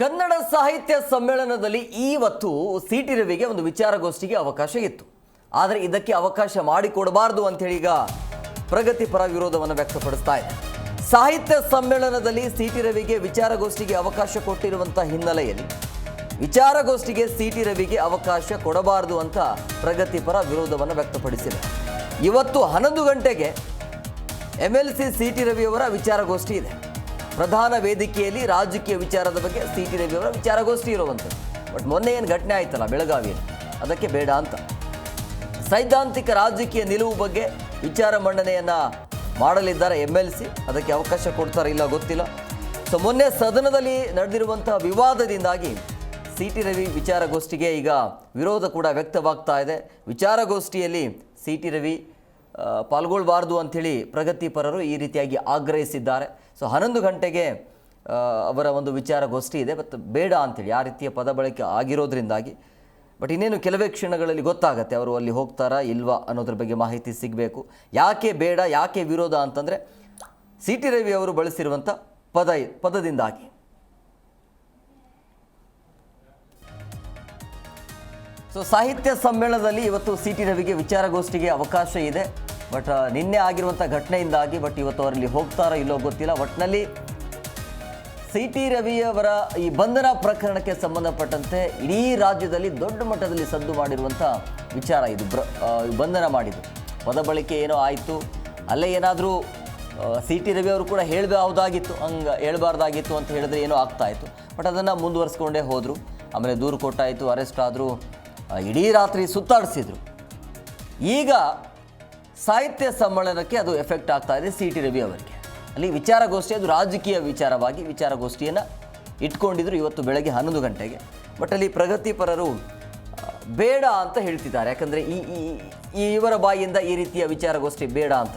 ಕನ್ನಡ ಸಾಹಿತ್ಯ ಸಮ್ಮೇಳನದಲ್ಲಿ ಇವತ್ತು ಸಿ ಟಿ ರವಿಗೆ ಒಂದು ವಿಚಾರಗೋಷ್ಠಿಗೆ ಅವಕಾಶ ಇತ್ತು. ಆದರೆ ಇದಕ್ಕೆ ಅವಕಾಶ ಮಾಡಿಕೊಡಬಾರದು ಅಂತೇಳಿ ಈಗ ಪ್ರಗತಿಪರ ವಿರೋಧವನ್ನು ವ್ಯಕ್ತಪಡಿಸ್ತಾ ಇದೆ. ಸಾಹಿತ್ಯ ಸಮ್ಮೇಳನದಲ್ಲಿ ಸಿ ಟಿ ರವಿಗೆ ವಿಚಾರಗೋಷ್ಠಿಗೆ ಅವಕಾಶ ಕೊಟ್ಟಿರುವಂಥ ಹಿನ್ನೆಲೆಯಲ್ಲಿ ವಿಚಾರಗೋಷ್ಠಿಗೆ ಸಿ ಟಿ ರವಿಗೆ ಅವಕಾಶ ಕೊಡಬಾರದು ಅಂತ ಪ್ರಗತಿಪರ ವಿರೋಧವನ್ನು ವ್ಯಕ್ತಪಡಿಸಿದೆ. ಇವತ್ತು ಹನ್ನೊಂದು ಗಂಟೆಗೆ M L C C T ರವಿಯವರ ವಿಚಾರಗೋಷ್ಠಿ ಇದೆ. ಪ್ರಧಾನ ವೇದಿಕೆಯಲ್ಲಿ ರಾಜಕೀಯ ವಿಚಾರದ ಬಗ್ಗೆ ಸಿ ಟಿ ರವಿಯವರ ವಿಚಾರಗೋಷ್ಠಿ ಇರುವಂಥದ್ದು ಬಟ್ ಮೊನ್ನೆ ಏನು ಘಟನೆ ಆಯ್ತಲ್ಲ ಬೆಳಗಾವಿಯಲ್ಲಿ ಅದಕ್ಕೆ ಬೇಡ ಅಂತ. ಸೈದ್ಧಾಂತಿಕ ರಾಜಕೀಯ ನಿಲುವು ಬಗ್ಗೆ ವಿಚಾರ ಮಂಡನೆಯನ್ನು ಮಾಡಲಿದ್ದಾರೆ ಎಂ ಎಲ್ ಸಿ ಅದಕ್ಕೆ ಅವಕಾಶ ಕೊಡ್ತಾರೆ ಇಲ್ಲ ಗೊತ್ತಿಲ್ಲ. ಸೊ ಮೊನ್ನೆ ಸದನದಲ್ಲಿ ನಡೆದಿರುವಂತಹ ವಿವಾದದಿಂದಾಗಿ ಸಿ ಟಿ ರವಿ ವಿಚಾರಗೋಷ್ಠಿಗೆ ಈಗ ವಿರೋಧ ಕೂಡ ವ್ಯಕ್ತವಾಗ್ತಾ ಇದೆ. ವಿಚಾರಗೋಷ್ಠಿಯಲ್ಲಿ ಸಿ ಟಿ ರವಿ ಆ, ಪಾಲ್ಗೊಳ್ಬಾರ್ದು ಅಂಥೇಳಿ ಪ್ರಗತಿಪರರು ಈ ರೀತಿಯಾಗಿ ಆಗ್ರಹಿಸಿದ್ದಾರೆ. ಸೊ ಹನ್ನೊಂದು ಗಂಟೆಗೆ ಅವರ ಒಂದು ವಿಚಾರಗೋಷ್ಠಿ ಇದೆ. ಮತ್ತು ಬೇಡ ಅಂಥೇಳಿ ಆ ರೀತಿಯ ಪದ ಬಳಕೆ ಆಗಿರೋದ್ರಿಂದಾಗಿ. ಬಟ್ ಇನ್ನೇನು ಕೆಲವೇ ಕ್ಷಣಗಳಲ್ಲಿ ಗೊತ್ತಾಗತ್ತೆ ಅವರು ಅಲ್ಲಿ ಹೋಗ್ತಾರಾ ಇಲ್ವಾ ಅನ್ನೋದ್ರ ಬಗ್ಗೆ ಮಾಹಿತಿ ಸಿಗಬೇಕು. ಯಾಕೆ ಬೇಡ ಯಾಕೆ ವಿರೋಧ ಅಂತಂದರೆ ಸಿ ಟಿ ರವಿ ಅವರು ಬಳಸಿರುವಂಥ ಪದ ಪದದಿಂದಾಗಿ. ಸೊ ಸಾಹಿತ್ಯ ಸಮ್ಮೇಳನದಲ್ಲಿ ಇವತ್ತು ಸಿ ಟಿ ರವಿಗೆ ವಿಚಾರಗೋಷ್ಠಿಗೆ ಅವಕಾಶ ಇದೆ. ಬಟ್ ನಿನ್ನೆ ಆಗಿರುವಂಥ ಘಟನೆಯಿಂದಾಗಿ ಬಟ್ ಇವತ್ತು ಅವರಲ್ಲಿ ಹೋಗ್ತಾರೋ ಇಲ್ಲೋ ಗೊತ್ತಿಲ್ಲ. ಒಟ್ಟಿನಲ್ಲಿ ಸಿ ಟಿ ರವಿಯವರ ಈ ಬಂಧನ ಪ್ರಕರಣಕ್ಕೆ ಸಂಬಂಧಪಟ್ಟಂತೆ ಇಡೀ ರಾಜ್ಯದಲ್ಲಿ ದೊಡ್ಡ ಮಟ್ಟದಲ್ಲಿ ಸದ್ದು ಮಾಡಿರುವಂಥ ವಿಚಾರ ಇದು ಬಂಧನ ಮಾಡಿದ್ದು. ಪದ ಬಳಕೆ ಏನೋ ಆಯಿತು. ಅಲ್ಲೇ ಏನಾದರೂ ಸಿ ಟಿ ರವಿ ಅವರು ಕೂಡ ಹೇಳಬಹುದಾಗಿತ್ತು ಹಂಗೆ ಹೇಳಬಾರ್ದಾಗಿತ್ತು ಅಂತ ಹೇಳಿದ್ರೆ ಏನೋ ಆಗ್ತಾಯಿತ್ತು ಬಟ್ ಅದನ್ನು ಮುಂದುವರಿಸ್ಕೊಂಡೇ ಹೋದರು. ಆಮೇಲೆ ದೂರು ಕೊಟ್ಟಾಯಿತು ಅರೆಸ್ಟ್ ಆದರು. ಇಡೀ ರಾತ್ರಿ ಸುತ್ತಾಡಿಸಿದ್ರು. ಈಗ ಸಾಹಿತ್ಯ ಸಮ್ಮೇಳನಕ್ಕೆ ಅದು ಎಫೆಕ್ಟ್ ಆಗ್ತಾ ಇದೆ ಸಿ ಟಿ ರವಿ ಅವರಿಗೆ. ಅಲ್ಲಿ ವಿಚಾರಗೋಷ್ಠಿ, ಅದು ರಾಜಕೀಯ ವಿಚಾರವಾಗಿ ವಿಚಾರಗೋಷ್ಠಿಯನ್ನು ಇಟ್ಕೊಂಡಿದ್ರು ಇವತ್ತು ಬೆಳಗ್ಗೆ ಹನ್ನೊಂದು ಗಂಟೆಗೆ. ಬಟ್ ಅಲ್ಲಿ ಪ್ರಗತಿಪರರು ಬೇಡ ಅಂತ ಹೇಳ್ತಿದ್ದಾರೆ. ಯಾಕಂದರೆ ಈ ಇವರ ಬಾಯಿಯಿಂದ ಈ ರೀತಿಯ ವಿಚಾರಗೋಷ್ಠಿ ಬೇಡ ಅಂತ.